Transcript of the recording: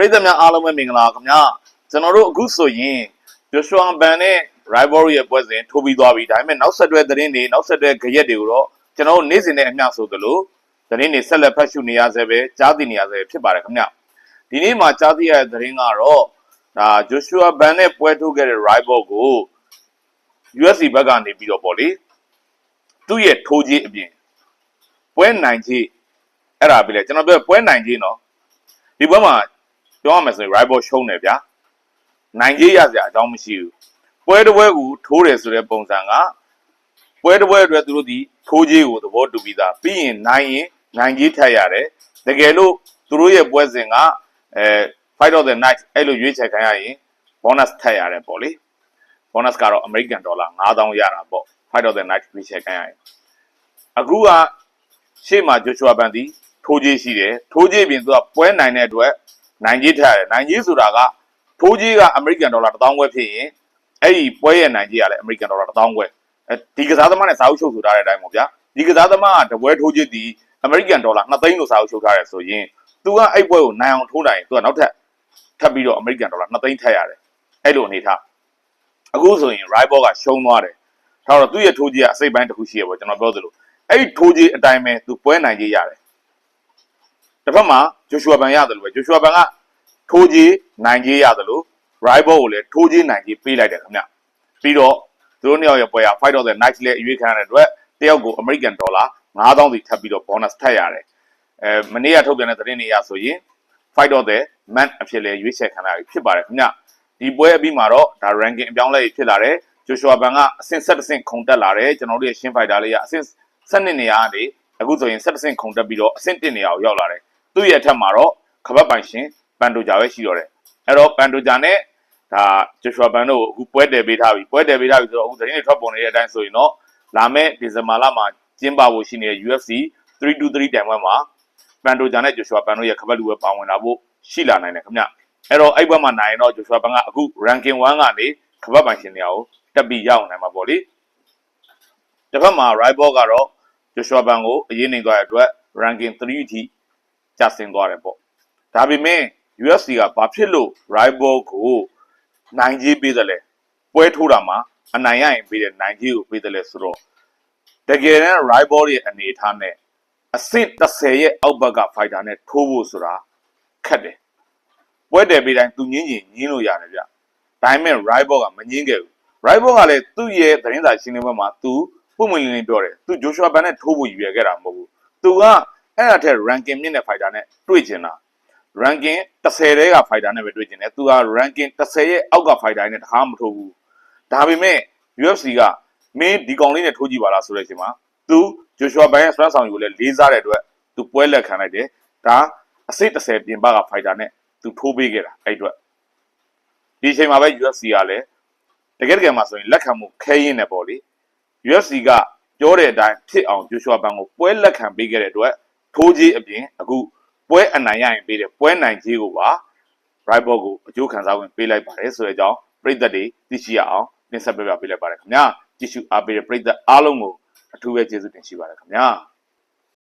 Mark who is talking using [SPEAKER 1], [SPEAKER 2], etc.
[SPEAKER 1] ပရိသတ်များအားလုံးပဲမင်္ဂလာခင်ဗျာကျွန်တော်တို့အခုဆိုရင် Joshua Ban နဲ့ Rivalry ရဲ့ပွဲစဉ်ထိုးပြီးသွားပြီဒါပေမဲ့နောက်ဆက်တွဲသတင်းတွေနောက်ဆက်တွဲကြရက်တွေကိုတော့ကျွန်တော်တို့နေ့စဉ်နဲ့အမျှဆိုသလိုသတင်းတွေဆက်လက်ဖတ်ရှုနေရဆဲပဲကြားသိနေရဆဲဖြစ်ပါတယ်ခင်ဗျာဒီနေ့မှာကြားသိရတဲ့သတင်းကတော့ဒါ Joshua Ban နဲ့ပွဲထိုးခဲ့တဲ့ Rival ကို UFC ဘက်ကနေပြီးတော့ပေါ့လေသူ့ရဲ့ထိုးကြီးအပြင်ပွဲနိုင်ကြီးအဲ့ဒါပဲလေကျွန်တော်ပြောပွဲနိုင်ကြီးနော်ဒီဘက်မှာ ပြောရမယ်ဆိုရင် rival ရှုံးတယ်ဗျာနိုင်ကြီးရစရာအကြောင်းမရှိဘူးပွဲတစ်ပွဲကိုထိုးတယ်ဆိုတဲ့ပုံစံကပွဲတစ်ပွဲအတွက်သူတို့ဒီထိုးကြီးကိုသဘောတူပြီးသားပြီးရင်နိုင်ရင်နိုင်ကြီးထပ်ရတယ်တကယ်လို့သူတို့ရဲ့ပွဲစဉ်ကအဲ fight of the night အဲ့လိုရွေးချယ်ခံရရင် bonus ထပ်ရတယ်ပေါ့လေ bonus ကတော့ American dollar 9000ရတာပေါ့ fight of the night ရွေးချယ်ခံရရင်အခုကရှေ့မှာ Joshua Ban ဒီထိုးကြီးရှိတယ်ထိုးကြီးပြင်သူကပွဲနိုင်တဲ့အတွက် နိုင်ကြီးထက်ရတယ်နိုင်ကြီးဆိုတာကထိုးကြီးကအမေရိကန်ဒေါ်လာ1000ခွဲဖြစ်ရင်အဲ့ဒီပွဲရဲ့နိုင်ကြီးကလည်းအမေရိကန်ဒေါ်လာ1000ခွဲအဲဒီကစားသမားနဲ့စာအုပ်ချုပ်ဆိုထားတဲ့အတိုင်းပေါ့ဗျာဒီကစားသမားကတပွဲထိုးကြီးဒီအမေရိကန်ဒေါ်လာ2သိန်းလို့စာအုပ်ချုပ်ထားတယ်ဆိုရင်သူကအဲ့ပွဲကိုနိုင်အောင်ထိုးနိုင်ရင်သူကနောက်ထပ်ထပ်ပြီးတော့အမေရိကန်ဒေါ်လာ2သိန်းထက်ရတယ်အဲ့လိုအနေထားအခုဆိုရင် rival ကရှုံးသွားတယ်ထားတော့သူ့ရဲ့ထိုးကြီးကအစိတ်ပိုင်းတစ်ခုရှိရပေါ့ကျွန်တော်ပြောသလိုအဲ့ဒီထိုးကြီးအတိုင်းပဲသူပွဲနိုင်ကြီးရတယ် တစ်ဖက်မှာဂျိုရှူအာဘန်ရတယ်လို့ပဲဂျိုရှူအာဘန်ကထိုးကြီးနိုင်ကြီးရတယ်လို့ rival ကိုလည်းထိုးကြီးနိုင်ကြီးပေးလိုက်တယ်ခင်ဗျပြီးတော့သူတို့နှစ်ယောက်ရဲ့ပွဲက fight of the night လည်းအရွေးခံရတဲ့အတွက်တယောက်ကို American dollar 9000စီထပ်ပြီးတော့ bonus ထပ်ရတယ်အဲမနေ့ကထုတ်ပြန်တဲ့သတင်းတွေအရဆိုရင် fight of the man အဖြစ်လည်းရွေးချယ်ခံရပြီဖြစ်ပါတယ်ခင်ဗျဒီပွဲအပြီးမှာတော့ဒါ ranking အပြောင်းအလဲဖြစ်လာတယ်ဂျိုရှူအာဘန်ကအဆင့်7ဆင့်ခုန်တက်လာတယ်ကျွန်တော်တို့ရဲ့ရှင်း fighter လေးကအဆင့်7နေရာကနေအခုဆိုရင်7ဆင့်ခုန်တက်ပြီးတော့အဆင့်1နေရာကိုရောက်လာတယ် သူ့ရဲ့အထက်မှာတော့ခပတ်ပိုင်ရှင်ပန်တိုဂျာပဲရှိတော့တယ်အဲ့တော့ပန်တိုဂျာနဲ့ဒါဂျိုရှွာဘန်တို့အခုပွဲတယ်ပေးထားပြီပွဲတယ်ပေးထားပြီဆိုတော့အခုသတင်းတွေထွက်ပေါ်နေတဲ့အတိုင်းဆိုရင်တော့လာမယ့်ဒီဇင်ဘာလမှာကျင်းပဖို့ရှိနေတဲ့ UFC 323တိုင်ပွဲမှာပန်တိုဂျာနဲ့ဂျိုရှွာဘန်တို့ရဲ့ခပတ်လူပဲပါဝင်လာဖို့ရှိလာနိုင်တယ်ခင်ဗျအဲ့တော့အဲ့ဘက်မှာနိုင်ရင်တော့ဂျိုရှွာဘန်ကအခု ranking 1ကနေခပတ်ပိုင်ရှင်နေရာကိုတက်ပြီးရောက်နိုင်မှာပေါ့လေတစ်ဖက်မှာ rival ကတော့ဂျိုရှွာဘန်ကိုအရေးနေသွားတဲ့အတွက် ranking 3အထိ ကျဆင်းသွားတယ်ပေါ့ဒါပေမဲ့ UFC ကဘာဖြစ်လို့ rival ကိုနိုင်ကြီးပေးတယ်လဲပွဲထိုးတာမှာအနိုင်ရရင်ပေးတယ်နိုင်ကြီးကိုပေးတယ်လဲဆိုတော့တကယ်တမ်း rival ရဲ့အနေအထားနဲ့အဆင့်30ရဲ့အောက်ဘက်က fighter နဲ့ထိုးဖို့ဆိုတာခက်တယ်ပွဲတယ်ပေးတိုင်းသူညင်းညင်းညင်းလို့ရတယ်ဗျဒါပေမဲ့ rival ကမညင်းခဲ့ဘူး rival ကလည်းသူ့ရဲ့သတင်းစာရှင်းလင်းပွဲမှာသူပုံမှန်လင်းလင်းပြောတယ်သူ Joshua Ban နဲ့ထိုးဖို့ရည်ရွယ်ခဲ့တာမဟုတ်ဘူးသူက အဲ့ဒါထက် ranking မြင့်တဲ့ fighter နဲ့တွေ့ကျင်တာ ranking 30တဲက fighter နဲ့ပဲတွေ့ကျင်တယ်သူက ranking 30ရဲ့အောက်က fighter နဲ့တခါမထိုးဘူးဒါပေမဲ့ UFC ကမင်းဒီကောင်လေးနဲ့ထိုးကြည့်ပါလားဆိုတဲ့အချိန်မှာသူ Joshua Ban ရဲ့စွမ်းဆောင်ရည်ကိုလည်းလေးစားတဲ့အတွက်သူပွဲလက်ခံလိုက်တယ်ဒါအစိတ်30ပြင်ပက fighter နဲ့သူထိုးပေးခဲ့တာအဲ့အတွက်ဒီအချိန်မှာပဲ UFC ကလည်းတကယ်တကယ်မှာဆိုရင်လက်ခံမှုခဲရင်းနေပေါ့လေ UFC ကပြောတဲ့အတိုင်းဖြစ်အောင် Joshua Ban ကိုပွဲလက်ခံပေးခဲ့တဲ့အတွက် ထိုးကြီးအပြင်အခုပွဲအနိုင်ရရင်ပေးတယ်ပွဲနိုင်ကြီးကိုပါ rival ကိုအကျိုးခံစားဝင်ပေးလိုက်ပါတယ်ဆိုတဲ့အကြောင်းပြည်သက်တွေသိရှိရအောင်တင်ဆက်ပြပြပေးလိုက်ပါတယ်ခင်ဗျာကြည့်ရှုအားပေးတဲ့ပြည်သက်အားလုံးကိုအထူးပဲကျေးဇူးတင်ရှိပါတယ်ခင်ဗျာ